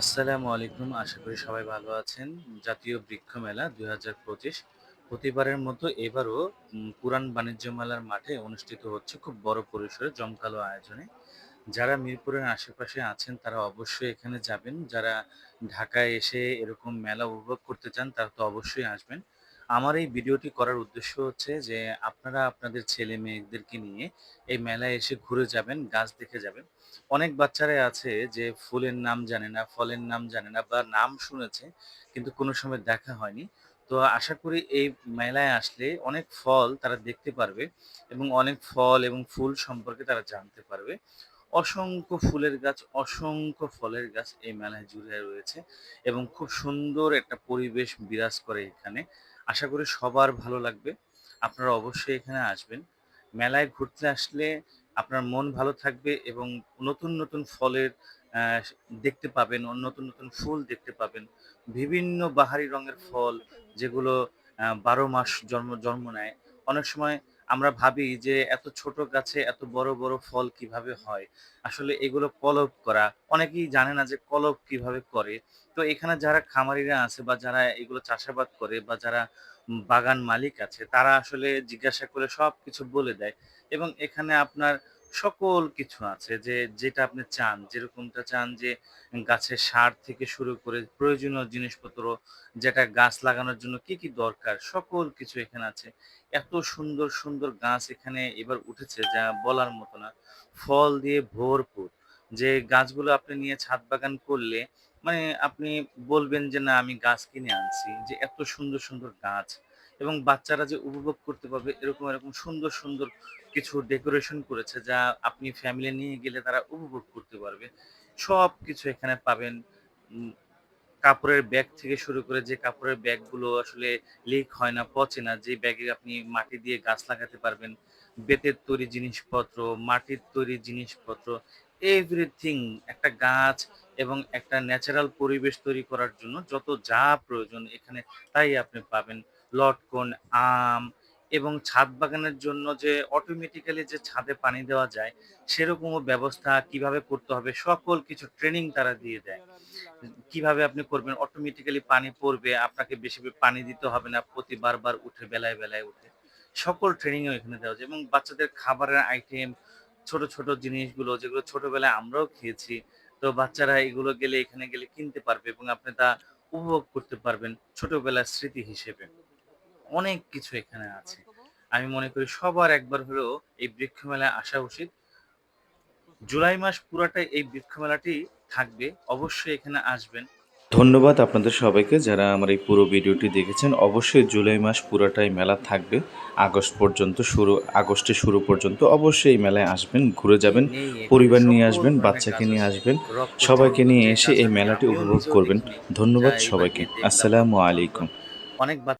আসসালামু আলাইকুম, আশা করি সবাই ভালো আছেন। জাতীয় বৃক্ষ মেলা দুই হাজার পঁচিশ। প্রতিবারের মতো এবারও পুরান বাণিজ্য মেলার মাঠে অনুষ্ঠিত হচ্ছে খুব বড় পরিসরে জমকালো আয়োজনে। যারা মিরপুরের আশেপাশে আছেন, তারা অবশ্যই এখানে যাবেন। যারা ঢাকায় এসে এরকম মেলা উপভোগ করতে চান, তারা তো অবশ্যই আসবেন। আমার এই ভিডিওটি করার উদ্দেশ্য হচ্ছে যে, আপনারা আপনাদের ছেলে মেয়েদেরকে নিয়ে এই মেলায় এসে ঘুরে যাবেন, গাছ দেখে যাবেন। অনেক বাচ্চারাই আছে যে, ফুলের নাম জানে না, ফলের নাম জানে না বা নাম শুনেছে, কিন্তু কোনো সময় দেখা হয়নি। তো আশা করি এই মেলায় আসলে অনেক ফল তারা দেখতে পারবে এবং অনেক ফল এবং ফুল সম্পর্কে তারা জানতে পারবে। অসংখ্য ফুলের গাছ, অসংখ্য ফলের গাছ এই মেলায় জুড়ে রয়েছে এবং খুব সুন্দর একটা পরিবেশ বিরাজ করে এখানে। আশা করি সবার ভালো লাগবে। আপনারা অবশ্যই এখানে আসবেন। মেলায় ঘুরতে আসলে আপনার মন ভালো থাকবে এবং নতুন নতুন ফলের দেখতে পাবেন নতুন নতুন ফুল দেখতে পাবেন। বিভিন্ন বাহারি রঙের ফল যেগুলো বারো মাস জন্ম জন্ম নেয়। অনেক সময় আমরা ভাবি যে এত ছোট গাছে এত বড় বড় ফল কীভাবে হয়? আসলে এগুলো কলপ করা, অনেকেই জানে না যে কলব কীভাবে করে। তো এখানে যারা খামারিরা আছে বা যারা এগুলো চাষাবাদ করে বা যারা বাগান মালিক আছে, তারা আসলে জিজ্ঞাসা করে সব কিছু বলে দেয়। এবং এখানে আপনার সকল কিছু আছে যে, যেটা আপনি চান। যেরকমটা চান যে, গাছের সার থেকে শুরু করে প্রয়োজনীয় জিনিসপত্র, যেটা গাছ লাগানোর জন্য কি কি দরকার, সকল কিছু এখানে আছে। এত সুন্দর সুন্দর গাছ এখানে এবার উঠেছে যা বলার মতো না। ফল দিয়ে ভরপুর। যে গাছগুলো আপনি নিয়ে ছাদ বাগান করলে মানে আপনি বলবেন যে, না, আমি গাছ কিনে আনছি। যে, এত সুন্দর সুন্দর গাছ। এবং বাচ্চারা যে উপভোগ করতে পারবে এরকম এরকম সুন্দর সুন্দর কিছু ডেকোরেশন করেছে যা আপনি ফ্যামিলি নিয়ে গেলে তারা উপভোগ করতে পারবে। সব কিছু এখানে পাবেন। কাপড়ের ব্যাগ থেকে শুরু করে যে কাপড়ের ব্যাগগুলো আসলে লিক হয় না, পচে না, যে ব্যাগে আপনি মাটি দিয়ে গাছ লাগাতে পারবেন। বেতের তৈরি জিনিসপত্র, মাটির তৈরি জিনিসপত্র এভরিথিং একটা গাছ এবং একটা ন্যাচারাল পরিবেশ তৈরি করার জন্য যত যা প্রয়োজন এখানে তাই আপনি পাবেন। লটকন, আম এবং ছাদ বাগানের জন্য যে অটোমেটিক্যালি যে ছাদে পানি দেওয়া যায়, সেরকমও ব্যবস্থা কীভাবে করতে হবে, সকল কিছু ট্রেনিং তারা দিয়ে দেয়। কীভাবে আপনি করবেন অটোমেটিক্যালি পানি পড়বে, আপনাকে বেশি পানি দিতে হবে না, প্রতি বারবার উঠে, বেলায় বেলায় উঠে। সকল ট্রেনিংও এখানে দেওয়া যায় এবং বাচ্চাদের খাবারের আইটেম ছোট ছোট জিনিসগুলো যেগুলো ছোটবেলায় আমরাও খেয়েছি, তো বাচ্চারা এগুলো গেলে এখানে গেলে কিনতে পারবে এবং আপনি তা উপভোগ করতে পারবেন ছোটবেলার স্মৃতি হিসেবে। অনেক কিছু এখানে আছে। আমি মনে করি সবার একবার হলেও এই বৃক্ষ মেলায় আসা উচিত। জুলাই মাস পুরাটাই এই বৃক্ষ মেলাটি থাকবে অবশ্যই এখানে আসবেন। ধন্যবাদ আপনাদের সবাইকে যারা আমার এই পুরো ভিডিওটি দেখেছেন। অবশ্যই জুলাই মাস পুরোটাই মেলা থাকবে। আগস্ট পর্যন্ত শুরু আগস্টের শুরু পর্যন্ত অবশ্যই এই মেলায় আসবেন ঘুরে যাবেন পরিবার নিয়ে আসবেন বাচ্চাকে নিয়ে আসবেন সবাইকে নিয়ে এসে এই মেলাটি উপভোগ করবেন। ধন্যবাদ সবাইকে। আসসালামু আলাইকুম। অনেক